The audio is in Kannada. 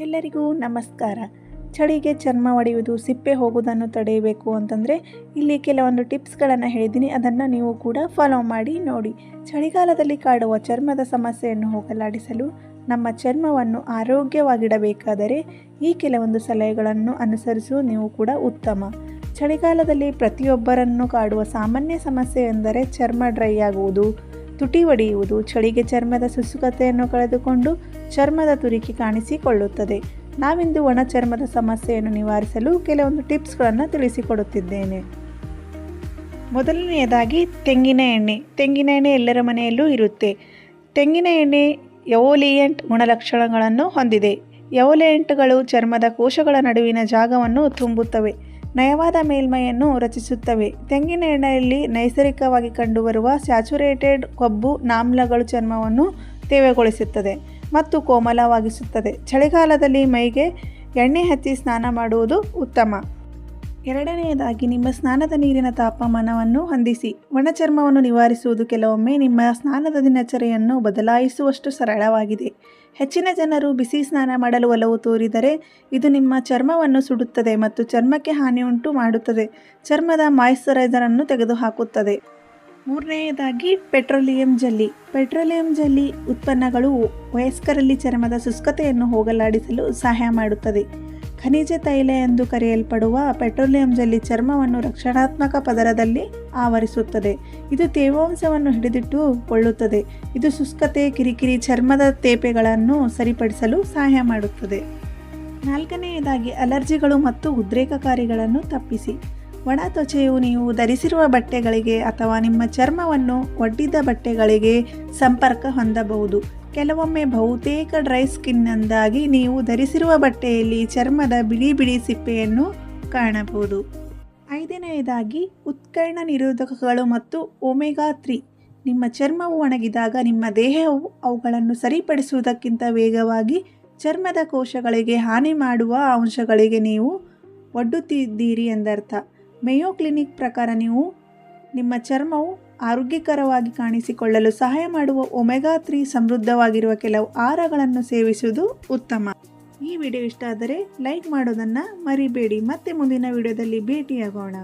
ಎಲ್ಲರಿಗೂ ನಮಸ್ಕಾರ. ಚಳಿಗೆ ಚರ್ಮ ಒಡೆಯುವುದು, ಸಿಪ್ಪೆ ಹೋಗುವುದನ್ನು ತಡೆಯಬೇಕು ಅಂತಂದರೆ ಇಲ್ಲಿ ಕೆಲವೊಂದು ಟಿಪ್ಸ್ಗಳನ್ನು ಹೇಳಿದ್ದೀನಿ. ಅದನ್ನು ನೀವು ಕೂಡ ಫಾಲೋ ಮಾಡಿ ನೋಡಿ. ಚಳಿಗಾಲದಲ್ಲಿ ಕಾಡುವ ಚರ್ಮದ ಸಮಸ್ಯೆಯನ್ನು ಹೋಗಲಾಡಿಸಲು ನಮ್ಮ ಚರ್ಮವನ್ನು ಆರೋಗ್ಯವಾಗಿಡಬೇಕಾದರೆ ಈ ಕೆಲವೊಂದು ಸಲಹೆಗಳನ್ನು ಅನುಸರಿಸುವ ನೀವು ಕೂಡ ಉತ್ತಮ. ಚಳಿಗಾಲದಲ್ಲಿ ಪ್ರತಿಯೊಬ್ಬರನ್ನು ಕಾಡುವ ಸಾಮಾನ್ಯ ಸಮಸ್ಯೆ ಎಂದರೆ ಚರ್ಮ ಡ್ರೈ ಆಗುವುದು, ತುಟಿ ಒಡೆಯುವುದು, ಚಳಿಗೆ ಚರ್ಮದ ಸುಸುಕತೆಯನ್ನು ಕಳೆದುಕೊಂಡು ಚರ್ಮದ ತುರಿಕೆ ಕಾಣಿಸಿಕೊಳ್ಳುತ್ತದೆ. ನಾವಿಂದು ಒಣ ಚರ್ಮದ ಸಮಸ್ಯೆಯನ್ನು ನಿವಾರಿಸಲು ಕೆಲವೊಂದು ಟಿಪ್ಸ್ಗಳನ್ನು ತಿಳಿಸಿಕೊಡುತ್ತಿದ್ದೇನೆ. ಮೊದಲನೆಯದಾಗಿ ತೆಂಗಿನ ಎಣ್ಣೆ. ತೆಂಗಿನ ಎಣ್ಣೆ ಎಲ್ಲರ ಮನೆಯಲ್ಲೂ ಇರುತ್ತೆ. ತೆಂಗಿನ ಎಣ್ಣೆ ಯವೋಲಿಯಂಟ್ ಗುಣಲಕ್ಷಣಗಳನ್ನು ಹೊಂದಿದೆ. ಯವೋಲಿಯಂಟ್ಗಳು ಚರ್ಮದ ಕೋಶಗಳ ನಡುವಿನ ಜಾಗವನ್ನು ತುಂಬುತ್ತವೆ. ನಯವಾದ ಮೇಲ್ಮೈಯನ್ನು ರಚಿಸುತ್ತವೆ. ತೆಂಗಿನ ಎಣ್ಣೆಯಲ್ಲಿ ನೈಸರ್ಗಿಕವಾಗಿ ಕಂಡುಬರುವ ಸ್ಯಾಚುರೇಟೆಡ್ ಕೊಬ್ಬು ನಾಮ್ಲಗಳು ಚರ್ಮವನ್ನು ತೇವಗೊಳಿಸುತ್ತದೆ. ಮತ್ತು ಕೋಮಲವಾಗಿಸುತ್ತದೆ. ಚಳಿಗಾಲದಲ್ಲಿ ಮೈಗೆ ಎಣ್ಣೆ ಹಚ್ಚಿ ಸ್ನಾನ ಮಾಡುವುದು ಉತ್ತಮ. ಎರಡನೆಯದಾಗಿ, ನಿಮ್ಮ ಸ್ನಾನದ ನೀರಿನ ತಾಪಮಾನವನ್ನು ಹೊಂದಿಸಿ. ಒಣ ಚರ್ಮವನ್ನು ನಿವಾರಿಸುವುದು ಕೆಲವೊಮ್ಮೆ ನಿಮ್ಮ ಸ್ನಾನದ ದಿನಚರಿಯನ್ನು ಬದಲಾಯಿಸುವಷ್ಟು ಸರಳವಾಗಿದೆ. ಹೆಚ್ಚಿನ ಜನರು ಬಿಸಿ ಸ್ನಾನ ಮಾಡಲು ಒಲವು ತೋರಿದರೆ ಇದು ನಿಮ್ಮ ಚರ್ಮವನ್ನು ಸುಡುತ್ತದೆ ಮತ್ತು ಚರ್ಮಕ್ಕೆ ಹಾನಿಯುಂಟು ಮಾಡುತ್ತದೆ. ಚರ್ಮದ ಮಾಯಿಶ್ಚರೈಸರನ್ನು ತೆಗೆದುಹಾಕುತ್ತದೆ. ಮೂರನೆಯದಾಗಿ ಪೆಟ್ರೋಲಿಯಂ ಜಲ್ಲಿ. ಪೆಟ್ರೋಲಿಯಂ ಜಲ್ಲಿ ಉತ್ಪನ್ನಗಳು ವಯಸ್ಕರಲ್ಲಿ ಚರ್ಮದ ಶುಷ್ಕತೆಯನ್ನು ಹೋಗಲಾಡಿಸಲು ಸಹಾಯ ಮಾಡುತ್ತದೆ. ಖನಿಜ ತೈಲ ಎಂದು ಕರೆಯಲ್ಪಡುವ ಪೆಟ್ರೋಲಿಯಂ ಜಲ್ಲಿ ಚರ್ಮವನ್ನು ರಕ್ಷಣಾತ್ಮಕ ಪದರದಲ್ಲಿ ಆವರಿಸುತ್ತದೆ. ಇದು ತೇವಾಂಶವನ್ನು ಹಿಡಿದಿಟ್ಟು ಕೊಳ್ಳುತ್ತದೆ. ಇದು ಶುಷ್ಕತೆ, ಕಿರಿಕಿರಿ, ಚರ್ಮದ ತೇಪೆಗಳನ್ನು ಸರಿಪಡಿಸಲು ಸಹಾಯ ಮಾಡುತ್ತದೆ. ನಾಲ್ಕನೆಯದಾಗಿ ಅಲರ್ಜಿಗಳು ಮತ್ತು ಉದ್ರೇಕಕಾರಿಗಳನ್ನು ತಪ್ಪಿಸಿ. ಒಣ ತ್ವಚೆಯು ನೀವು ಧರಿಸಿರುವ ಬಟ್ಟೆಗಳಿಗೆ ಅಥವಾ ನಿಮ್ಮ ಚರ್ಮವನ್ನು ಒಡ್ಡಿದ ಬಟ್ಟೆಗಳಿಗೆ ಸಂಪರ್ಕ ಹೊಂದಬಹುದು. ಕೆಲವೊಮ್ಮೆ ಬಹುತೇಕ ಡ್ರೈ ಸ್ಕಿನ್ನಿಂದಾಗಿ ನೀವು ಧರಿಸಿರುವ ಬಟ್ಟೆಯಲ್ಲಿ ಚರ್ಮದ ಬಿಳಿ ಬಿಳಿ ಸಿಪ್ಪೆಯನ್ನು ಕಾಣಬಹುದು. ಐದನೆಯದಾಗಿ, ಉತ್ಕರ್ಣ ನಿರೋಧಕಗಳು ಮತ್ತು ಒಮೆಗಾ ತ್ರೀ. ನಿಮ್ಮ ಚರ್ಮವು ಒಣಗಿದಾಗ ನಿಮ್ಮ ದೇಹವು ಅವುಗಳನ್ನು ಸರಿಪಡಿಸುವುದಕ್ಕಿಂತ ವೇಗವಾಗಿ ಚರ್ಮದ ಕೋಶಗಳಿಗೆ ಹಾನಿ ಮಾಡುವ ಅಂಶಗಳಿಗೆ ನೀವು ಒಡ್ಡುತ್ತಿದ್ದೀರಿ ಎಂದರ್ಥ. ಮೇಯೋ ಕ್ಲಿನಿಕ್ ಪ್ರಕಾರ ನೀವು ನಿಮ್ಮ ಚರ್ಮವು ಆರೋಗ್ಯಕರವಾಗಿ ಕಾಣಿಸಿಕೊಳ್ಳಲು ಸಹಾಯ ಮಾಡುವ ಒಮೆಗಾ ತ್ರೀ ಸಮೃದ್ಧವಾಗಿರುವ ಕೆಲವು ಆಹಾರಗಳನ್ನು ಸೇವಿಸುವುದು ಉತ್ತಮ. ಈ ವಿಡಿಯೋ ಇಷ್ಟ ಆದರೆ ಲೈಕ್ ಮಾಡೋದನ್ನು ಮರಿಬೇಡಿ. ಮತ್ತೆ ಮುಂದಿನ ವಿಡಿಯೋದಲ್ಲಿ ಭೇಟಿಯಾಗೋಣ.